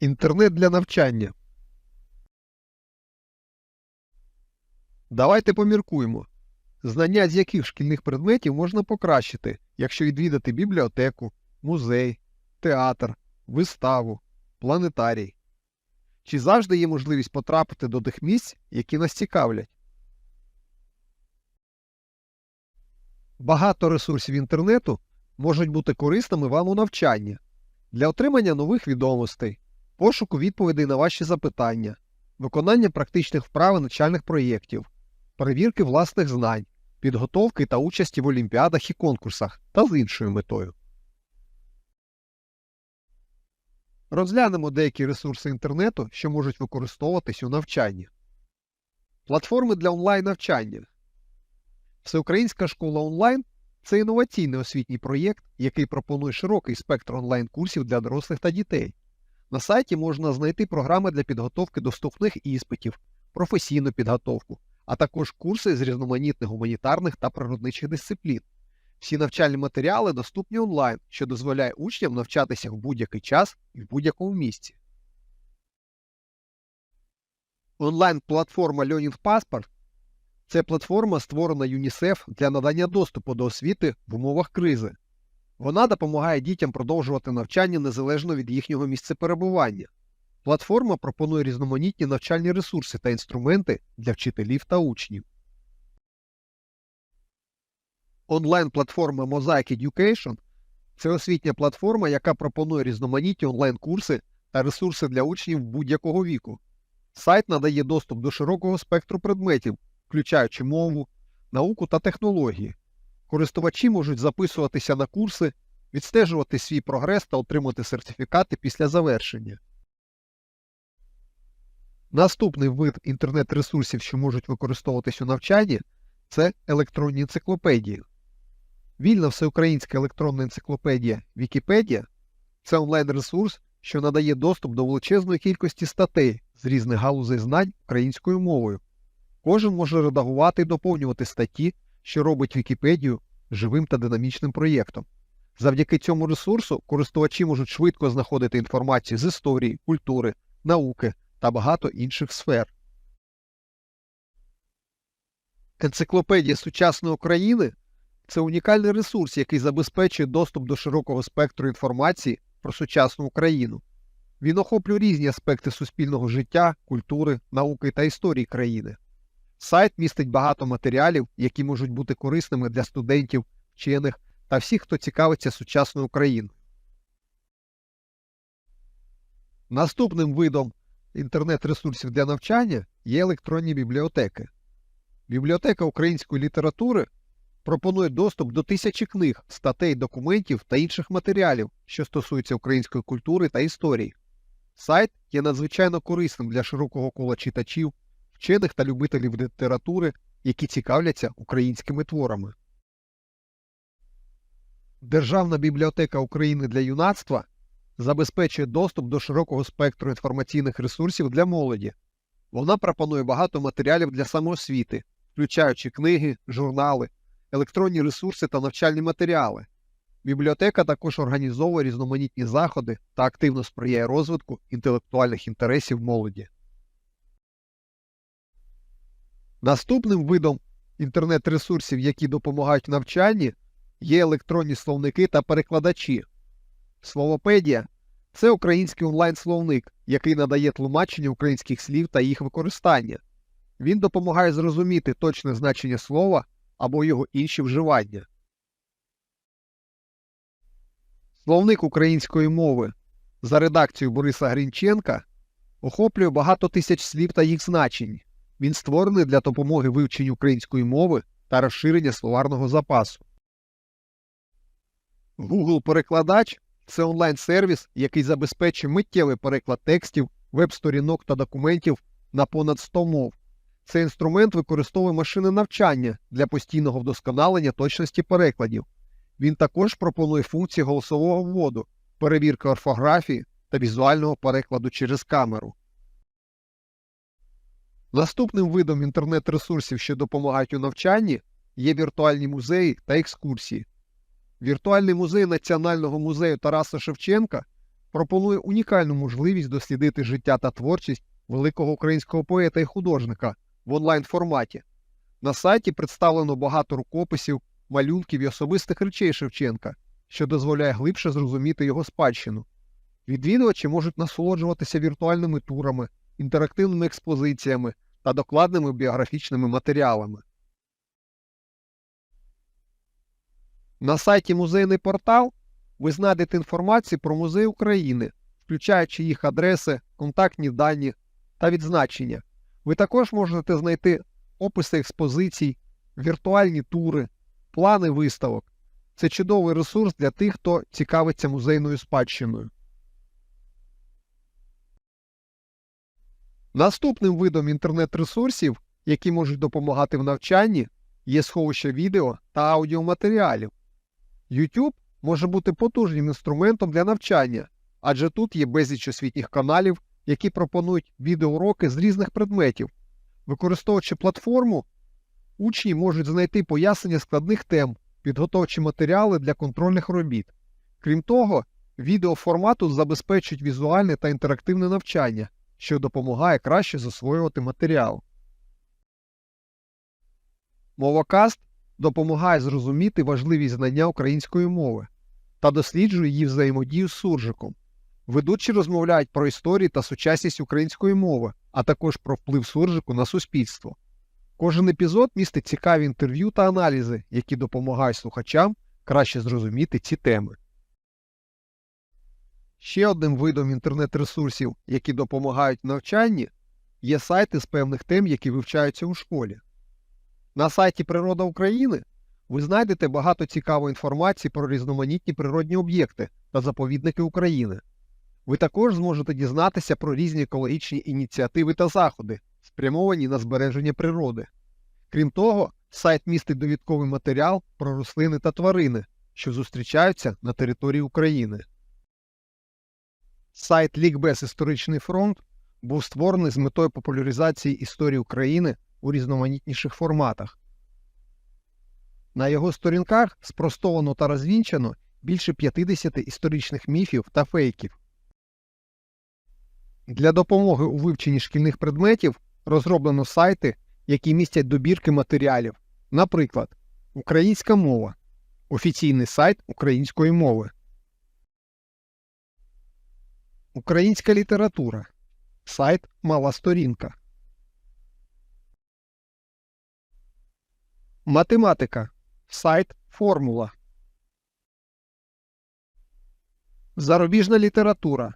Інтернет для навчання. Давайте поміркуємо. Знання з яких шкільних предметів можна покращити, якщо відвідати бібліотеку, музей, театр, виставу, планетарій. Чи завжди є можливість потрапити до тих місць, які нас цікавлять? Багато ресурсів інтернету можуть бути корисними вам у навчанні для отримання нових відомостей, пошуку відповідей на ваші запитання, виконання практичних вправ і навчальних проєктів, перевірки власних знань, підготовки та участі в олімпіадах і конкурсах та з іншою метою. Розглянемо деякі ресурси інтернету, що можуть використовуватись у навчанні. Платформи для онлайн-навчання. Всеукраїнська школа онлайн це інноваційний освітній проєкт, який пропонує широкий спектр онлайн-курсів для дорослих та дітей. На сайті можна знайти програми для підготовки до вступних іспитів, професійну підготовку, а також курси з різноманітних гуманітарних та природничих дисциплін. Всі навчальні матеріали доступні онлайн, що дозволяє учням навчатися в будь-який час і в будь-якому місці. Онлайн-платформа Learning Passport – це платформа, створена ЮНІСЕФ для надання доступу до освіти в умовах кризи. Вона допомагає дітям продовжувати навчання незалежно від їхнього місця перебування. Платформа пропонує різноманітні навчальні ресурси та інструменти для вчителів та учнів. Онлайн-платформа Mosaic Education – це освітня платформа, яка пропонує різноманітні онлайн-курси та ресурси для учнів будь-якого віку. Сайт надає доступ до широкого спектру предметів, включаючи мову, науку та технології. Користувачі можуть записуватися на курси, відстежувати свій прогрес та отримати сертифікати після завершення. Наступний вид інтернет-ресурсів, що можуть використовуватись у навчанні, це електронні енциклопедії. Вільна всеукраїнська електронна енциклопедія Вікіпедія це онлайн-ресурс, що надає доступ до величезної кількості статей з різних галузей знань українською мовою. Кожен може редагувати і доповнювати статті, що робить Вікіпедію живим та динамічним проєктом. Завдяки цьому ресурсу користувачі можуть швидко знаходити інформацію з історії, культури, науки та багато інших сфер. Енциклопедія сучасної України це унікальний ресурс, який забезпечує доступ до широкого спектру інформації про сучасну Україну. Він охоплює різні аспекти суспільного життя, культури, науки та історії країни. Сайт містить багато матеріалів, які можуть бути корисними для студентів, вчених та всіх, хто цікавиться сучасною Україною. Наступним видом інтернет-ресурсів для навчання є електронні бібліотеки. Бібліотека української літератури пропонує доступ до тисячі книг, статей, документів та інших матеріалів, що стосуються української культури та історії. Сайт є надзвичайно корисним для широкого кола читачів, вчених та любителів літератури, які цікавляться українськими творами. Державна бібліотека України для юнацтва забезпечує доступ до широкого спектру інформаційних ресурсів для молоді. Вона пропонує багато матеріалів для самоосвіти, включаючи книги, журнали, електронні ресурси та навчальні матеріали. Бібліотека також організовує різноманітні заходи та активно сприяє розвитку інтелектуальних інтересів молоді. Наступним видом інтернет-ресурсів, які допомагають в навчанні, є електронні словники та перекладачі. Словопедія це український онлайн-словник, який надає тлумачення українських слів та їх використання. Він допомагає зрозуміти точне значення слова або його інші вживання. Словник української мови за редакцією Бориса Грінченка охоплює багато тисяч слів та їх значень. Він створений для допомоги вивченню української мови та розширення словарного запасу. Google Перекладач це онлайн-сервіс, який забезпечує миттєвий переклад текстів, веб-сторінок та документів на понад 100 мов. Цей інструмент використовує машини навчання для постійного вдосконалення точності перекладів. Він також пропонує функції голосового вводу, перевірки орфографії та візуального перекладу через камеру. Наступним видом інтернет-ресурсів, що допомагають у навчанні, є віртуальні музеї та екскурсії. Віртуальний музей Національного музею Тараса Шевченка пропонує унікальну можливість дослідити життя та творчість великого українського поета і художника в онлайн-форматі. На сайті представлено багато рукописів, малюнків і особистих речей Шевченка, що дозволяє глибше зрозуміти його спадщину. Відвідувачі можуть насолоджуватися віртуальними турами, інтерактивними експозиціями та докладними біографічними матеріалами. На сайті Музейний портал ви знайдете інформацію про музей України, включаючи їх адреси, контактні дані та відзначення. Ви також можете знайти описи експозицій, віртуальні тури, плани виставок. Це чудовий ресурс для тих, хто цікавиться музейною спадщиною. Наступним видом інтернет-ресурсів, які можуть допомагати в навчанні, є сховище відео та аудіоматеріалів. YouTube може бути потужним інструментом для навчання, адже тут є безліч освітніх каналів, які пропонують відеоуроки з різних предметів. Використовуючи платформу, учні можуть знайти пояснення складних тем, підготовчі матеріали для контрольних робіт. Крім того, відеоформату забезпечують візуальне та інтерактивне навчання, що допомагає краще засвоювати матеріал. Мовокаст допомагає зрозуміти важливість знання української мови та досліджує її взаємодію з суржиком. Ведучі розмовляють про історії та сучасність української мови, а також про вплив суржику на суспільство. Кожен епізод містить цікаві інтерв'ю та аналізи, які допомагають слухачам краще зрозуміти ці теми. Ще одним видом інтернет-ресурсів, які допомагають навчанні, є сайти з певних тем, які вивчаються у школі. На сайті Природа України ви знайдете багато цікавої інформації про різноманітні природні об'єкти та заповідники України. Ви також зможете дізнатися про різні екологічні ініціативи та заходи, спрямовані на збереження природи. Крім того, сайт містить довідковий матеріал про рослини та тварини, що зустрічаються на території України. Сайт Лікбез Історичний фронт був створений з метою популяризації історії України у різноманітніших форматах. На його сторінках спростовано та розвінчано більше 50 історичних міфів та фейків. Для допомоги у вивченні шкільних предметів розроблено сайти, які містять добірки матеріалів, наприклад, Українська мова офіційний сайт української мови. Українська література. Сайт Мала сторінка. Математика. Сайт Формула. Зарубіжна література.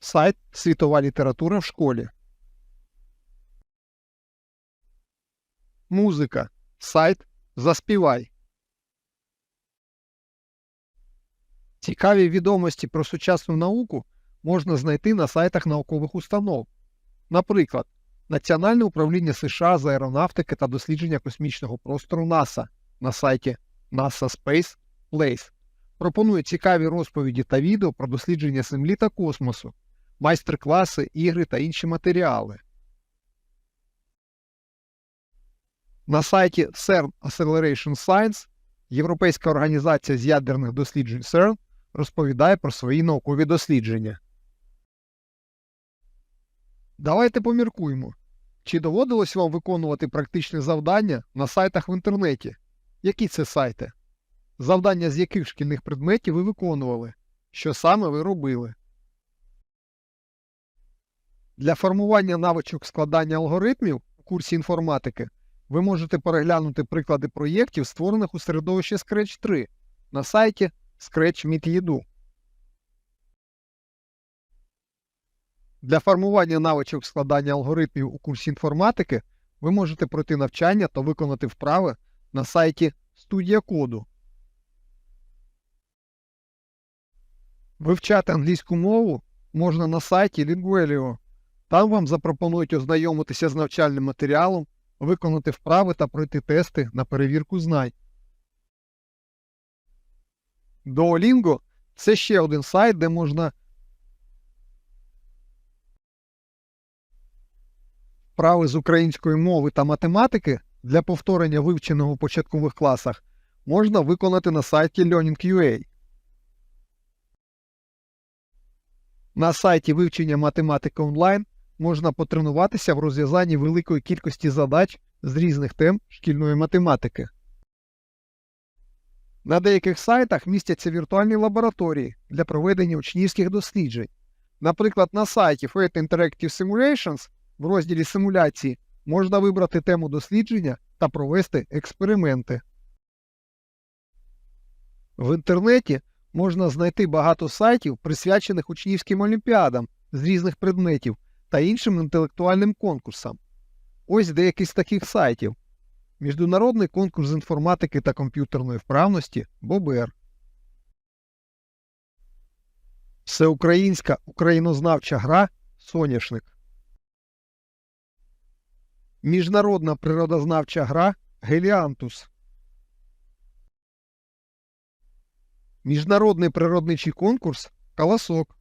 Сайт Світова література в школі. Музика. Сайт Заспівай. Цікаві відомості про сучасну науку можна знайти на сайтах наукових установ. Наприклад, Національне управління США з аеронавтики та дослідження космічного простору НАСА на сайті NASA Space Place пропонує цікаві розповіді та відео про дослідження Землі та космосу, майстер-класи, ігри та інші матеріали. На сайті CERN Acceleration Science Європейська організація з ядерних досліджень CERN розповідає про свої наукові дослідження. Давайте поміркуємо. Чи доводилось вам виконувати практичні завдання на сайтах в інтернеті? Які це сайти? Завдання з яких шкільних предметів ви виконували? Що саме ви робили? Для формування навичок складання алгоритмів у курсі інформатики ви можете переглянути приклади проєктів, створених у середовищі Scratch 3 на сайті Scratch.meet.edu. Для формування навичок складання алгоритмів у курсі інформатики ви можете пройти навчання та виконати вправи на сайті Студія коду. Вивчати англійську мову можна на сайті Linguelio. Там вам запропонують ознайомитися з навчальним матеріалом, виконати вправи та пройти тести на перевірку знань. Duolingo – це ще один сайт, де можна вправи з української мови та математики для повторення вивченого в початкових класах можна виконати на сайті Learning.ua. На сайті вивчення математики онлайн можна потренуватися в розв'язанні великої кількості задач з різних тем шкільної математики. На деяких сайтах містяться віртуальні лабораторії для проведення учнівських досліджень. Наприклад, на сайті FET Interactive Simulations в розділі симуляції можна вибрати тему дослідження та провести експерименти. В інтернеті можна знайти багато сайтів, присвячених учнівським олімпіадам з різних предметів та іншим інтелектуальним конкурсам. Ось деякі з таких сайтів. Міжнародний конкурс інформатики та комп'ютерної вправності БОБЕР. Всеукраїнська українознавча гра Соняшник. Міжнародна природознавча гра Геліантус. Міжнародний природничий конкурс Колосок.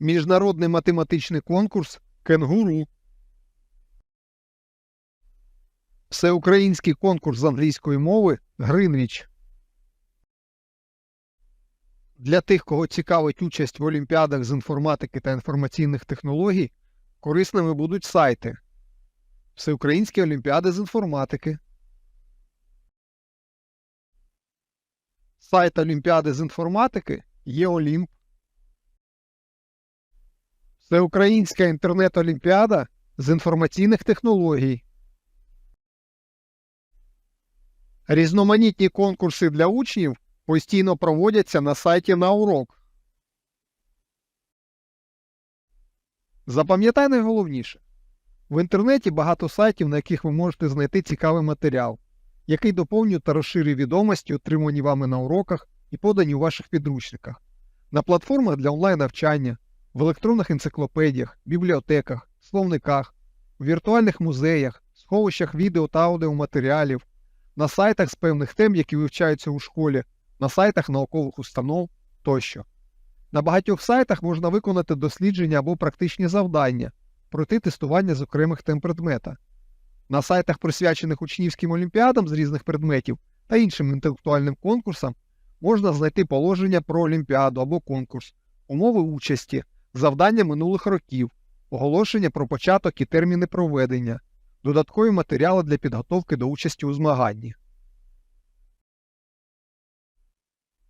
Міжнародний математичний конкурс Кенгуру. Всеукраїнський конкурс з англійської мови Гринвіч. Для тих, кого цікавить участь в олімпіадах з інформатики та інформаційних технологій, корисними будуть сайти Всеукраїнські олімпіади з інформатики. Сайт Олімпіади з інформатики є Олімп. Всеукраїнська інтернет-олімпіада з інформаційних технологій. Різноманітні конкурси для учнів постійно проводяться на сайті на урок. Запам'ятай найголовніше. В інтернеті багато сайтів, на яких ви можете знайти цікавий матеріал, який доповнює та розширює відомості, отримані вами на уроках і подані у ваших підручниках, на платформах для онлайн-навчання, в електронних енциклопедіях, бібліотеках, словниках, у віртуальних музеях, сховищах відео та аудіоматеріалів, на сайтах з певних тем, які вивчаються у школі, на сайтах наукових установ тощо. На багатьох сайтах можна виконати дослідження або практичні завдання, пройти тестування з окремих тем предмета. На сайтах, присвячених учнівським олімпіадам з різних предметів та іншим інтелектуальним конкурсам, можна знайти положення про олімпіаду або конкурс, умови участі, завдання минулих років, оголошення про початок і терміни проведення, додаткові матеріали для підготовки до участі у змаганні.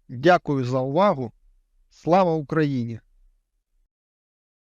Дякую за увагу. Слава Україні!